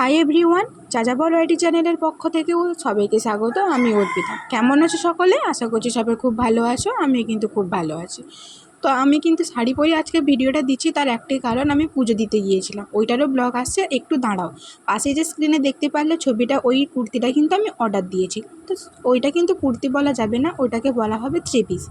Hi everyone যাযাবর ওয়াইটি চ্যানেলের পক্ষ থেকেও সবাইকে স্বাগত, আমি অর্পিতা। কেমন আছো সকলে? আশা করছি সবাই খুব ভালো আছো আমি কিন্তু খুব ভালো আছি। তো আমি কিন্তু শাড়ি পরে আজকে ভিডিওটা দিচ্ছি, তার একটাই কারণ আমি পুজো দিতে গিয়েছিলাম। ওইটারও ব্লগ আসছে, একটু দাঁড়াও। পাশে যে স্ক্রিনে দেখতে পারলে ছবিটা, ওই কুর্তিটা কিন্তু আমি অর্ডার দিয়েছি। তো ওইটা কিন্তু কুর্তি বলা যাবে না, ওইটাকে বলা হবে থ্রি পিস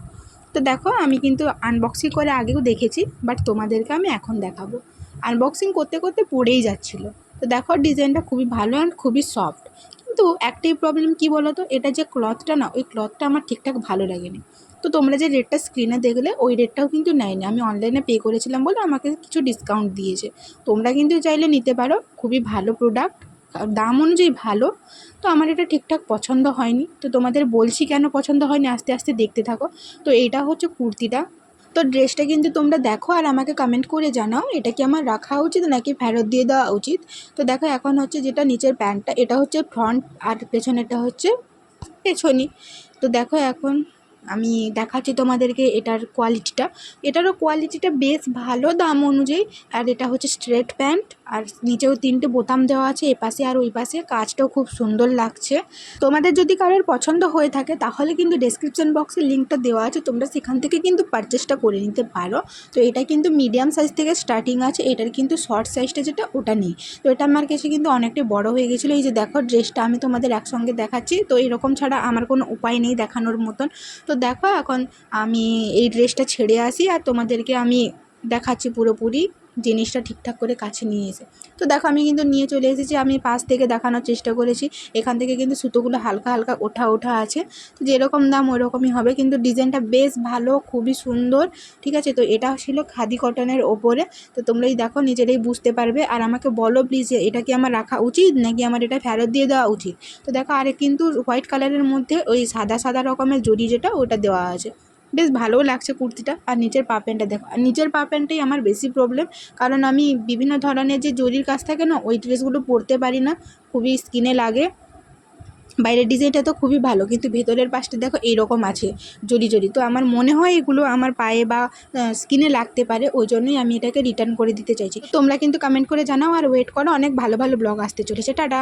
তো দেখো, আমি কিন্তু আনবক্সিং করে আগেও দেখেছি বাট তোমাদেরকে আমি এখন দেখাবো। আনবক্সিং করতে করতে পড়েই যাচ্ছিল। তো দেখো ডিজাইনটা খুবই ভালো অ্যান্ড খুবই সফট কিন্তু একটাই প্রবলেম কি বলো তো এটা যে ক্লথটা না, ওই ক্লথটা আমার ঠিকঠাক ভালো লাগেনি। তো তোমরা যে রেটটা স্ক্রিনে দেখলে, ওই রেটটাও কিন্তু নেয়নি। আমি অনলাইনে পে করেছিলাম বলে আমাকে কিছু ডিসকাউন্ট দিয়েছে। তোমরা কিন্তু চাইলে নিতে পারো। খুবই ভালো প্রোডাক্ট দাম অনুযায়ী ভালো। তো আমার এটা ঠিকঠাক পছন্দ হয়নি। তো তোমাদের বলছি কেন পছন্দ হয়নি? আস্তে আস্তে দেখতে থাকো। তো এইটা হচ্ছে কুর্তিটা। তো ড্রেসটা কিন্তু তোমরা দেখো আর আমাকে কমেন্ট করে জানাও, এটা কি আমার রাখা উচিত নাকি ফেরত দিয়ে দেওয়া উচিত? তো দেখো এখন হচ্ছে যেটা নিচের প্যান্টটা, এটা হচ্ছে ফ্রন্ট আর পেছনেরটা হচ্ছে পেছনই। তো দেখো এখন আমি দেখাচ্ছি তোমাদেরকে এটার কোয়ালিটিটা এটারও কোয়ালিটিটা বেশ ভালো দাম অনুযায়ী। আর এটা হচ্ছে স্ট্রেট প্যান্ট আর নিচেও তিনটে বোতাম দেওয়া আছে, এপাশে আর ওই পাশে। কাজটাও খুব সুন্দর লাগছে। তোমাদের যদি কারোর পছন্দ হয়ে থাকে, তাহলে কিন্তু ডেসক্রিপশন বক্সে লিঙ্কটা দেওয়া আছে। তোমরা সেখান থেকে কিন্তু পারচেসটা করে নিতে পারো। তো এটা কিন্তু মিডিয়াম সাইজ থেকে স্টার্টিং আছে। এটার কিন্তু শর্ট সাইজটা যেটা, ওটা নেই। তো এটা আমার কাছে কিন্তু অনেকটাই বড় হয়ে গেছিল। এই যে দেখো ড্রেসটা আমি তোমাদের একসঙ্গে দেখাচ্ছি। তো এরকম ছাড়া আমার কোনো উপায় নেই দেখানোর মতন। তো দেখো এখন আমি এই ড্রেসটা ছেড়ে আসি আর তোমাদেরকে আমি দেখাচ্ছি পুরোপুরি। জিনিসটা ঠিকঠাক করে কাছে নিয়ে এসে। তো দেখো আমি কিন্তু নিয়ে চলে এসেছি, আমি পাশ থেকে দেখানোর চেষ্টা করেছি। এখান থেকে কিন্তু সুতোগুলো হালকা হালকা ওঠা ওঠা আছে। তো যেরকম দাম ওই রকমই হবে, কিন্তু ডিজাইনটা বেশ ভালো, খুবই সুন্দর, ঠিক আছে? তো এটা ছিল খাদি কটনের ওপরে। তো তোমরাই দেখো, নিজেরাই বুঝতে পারবে। আর আমাকে বলো প্লিজ যে এটা কি আমার রাখা উচিত, নাকি আমার এটা ফেরত দিয়ে দেওয়া উচিত? তো দেখো, আরে কিন্তু হোয়াইট কালারের মধ্যে ওই সাদা সাদা রকমের জরি যেটা, ওটা দেওয়া আছে। বেশ ভালোও লাগছে কুর্তিটা। আর নিচের পা প্যান্টটা দেখো। আর নিচের পা প্যান্টটাই আমার বেশি প্রবলেম কারণ আমি বিভিন্ন ধরনের যে জরির কাজ থাকে না, ওই ড্রেসগুলো পরতে পারি না। খুবই স্কিনে লাগে। বাইরের ডিজাইনটা তো খুবই ভালো, কিন্তু ভেতরের পাশটা দেখো এইরকম আছে, জরি জরি। তো আমার মনে হয় এগুলো আমার পায়ে বা স্কিনে লাগতে পারে, ওই জন্যই আমি এটাকে রিটার্ন করে দিতে চাইছি। তোমরা কিন্তু কমেন্ট করে জানাও, আর ওয়েট করো, অনেক ভালো ভালো ব্লগ আসতে চলেছে। টাটা!